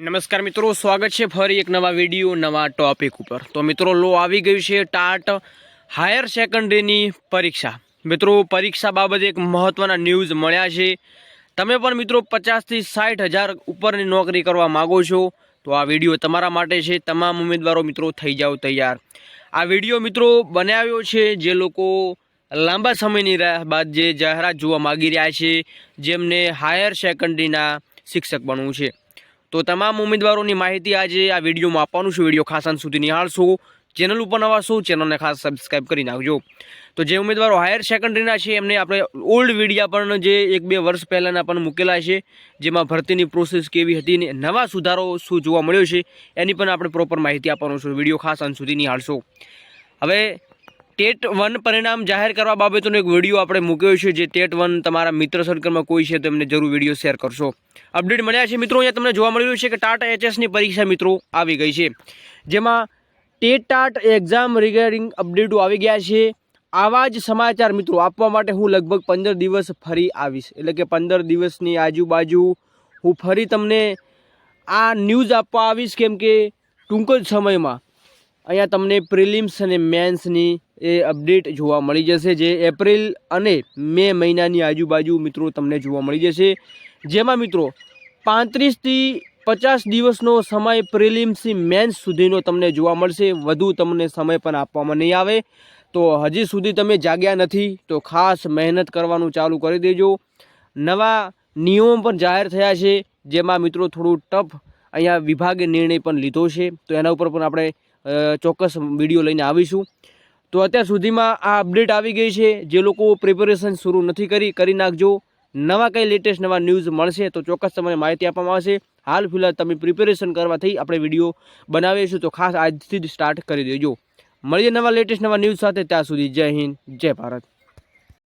નમસ્કાર મિત્રો, સ્વાગત છે ફરી એક નવા વીડિયો, નવા ટોપિક ઉપર. તો મિત્રો, લો આવી ગયું છે ટાટ હાયર સેકન્ડરીની પરીક્ષા. મિત્રો, પરીક્ષા બાબતે એક મહત્ત્વના ન્યૂઝ મળ્યા છે. તમે પણ મિત્રો પચાસથી સાઠ હજાર ઉપરની નોકરી કરવા માગો છો, તો આ વીડિયો તમારા માટે છે. તમામ ઉમેદવારો મિત્રો થઈ જાઓ તૈયાર. આ વીડિયો મિત્રો બનાવ્યો છે જે લોકો લાંબા સમયની રાહ બાદ જે જાહેરાત જોવા માગી રહ્યા છે, જેમને હાયર સેકન્ડરીના શિક્ષક બનવું છે. તો તમામ ઉમેદવારોની માહિતી આજે આ વિડીયોમાં આપવાનું છે. વીડિયો ખાસ અંત સુધી નિહાળશો. ચેનલ ઉપર નવા છો, ચેનલને ખાસ સબસ્ક્રાઈબ કરી નાખજો. તો જે ઉમેદવારો હાયર સેકન્ડરીના છે, એમને આપણે ઓલ્ડ વિડીયા પણ જે એક બે વર્ષ પહેલાંના પણ મૂકેલા છે, જેમાં ભરતીની પ્રોસેસ કેવી હતી ને નવા સુધારો શું જોવા મળ્યો છે, એની પણ આપણે પ્રોપર માહિતી આપવાનું છું. વીડિયો ખાસ અંત સુધી નિહાળશો. હવે ટેટ વન પરિણામ જાહેર કરવા બાબતનો એક વીડિયો આપણે મૂક્યો છે જે ટેટ વન તમારા મિત્ર સર્કલમાં કોઈ છે તો એમને જરૂર વીડિયો શેર કરશો. અપડેટ મળ્યા છે મિત્રો, અહીંયા તમને જોવા મળી રહ્યું છે કે ટાટા એચએસની પરીક્ષા મિત્રો આવી ગઈ છે. જેમાં ટેટ ટાટ એક્ઝામ રિગાર્ડિંગ અપડેટો આવી ગયા છે. આવા જ સમાચાર મિત્રો આપવા માટે હું લગભગ પંદર દિવસ ફરી આવીશ. એટલે કે પંદર દિવસની આજુબાજુ હું ફરી તમને આ ન્યૂઝ આપવા આવીશ, કેમ કે ટૂંક જ સમયમાં અહીંયા તમને પ્રિલિમ્સ અને મેન્સની એ અપડેટ જોવા મળી જશે, જે એપ્રિલ અને મે મહિનાની આજુબાજુ મિત્રો તમને જોવા મળી જશે. જેમાં મિત્રો પાંત્રીસથી પચાસ દિવસનો સમય પ્રિલિમ્સથી મેન્સ સુધીનો તમને જોવા મળશે. વધુ તમને સમય પણ આપવામાં નહીં આવે. તો હજી સુધી તમે જાગ્યા નથી, તો ખાસ મહેનત કરવાનું ચાલુ કરી દેજો. નવા નિયમો પણ જાહેર થયા છે, જેમાં મિત્રો થોડું ટફ અહીંયા વિભાગે નિર્ણય પણ લીધો છે. તો એના ઉપર પણ આપણે ચોક્કસ વીડિયો લઈને આવીશું. તો અત્યાર સુધીમાં આ અપડેટ આવી ગઈ છે. જે લોકો પ્રિપેરેશન શરૂ નથી કરી કરી નાખજો. નવા કંઈ લેટેસ્ટ નવા ન્યૂઝ મળશે તો ચોક્કસ તમને માહિતી આપવામાં આવશે. હાલ ફિલહાલ તમે પ્રિપેરેશન કરવાથી આપણે વીડિયો બનાવીશું. તો ખાસ આજથી જ સ્ટાર્ટ કરી દેજો. મળીએ નવા લેટેસ્ટ નવા ન્યૂઝ સાથે. ત્યાં સુધી જય હિન્દ, જય ભારત.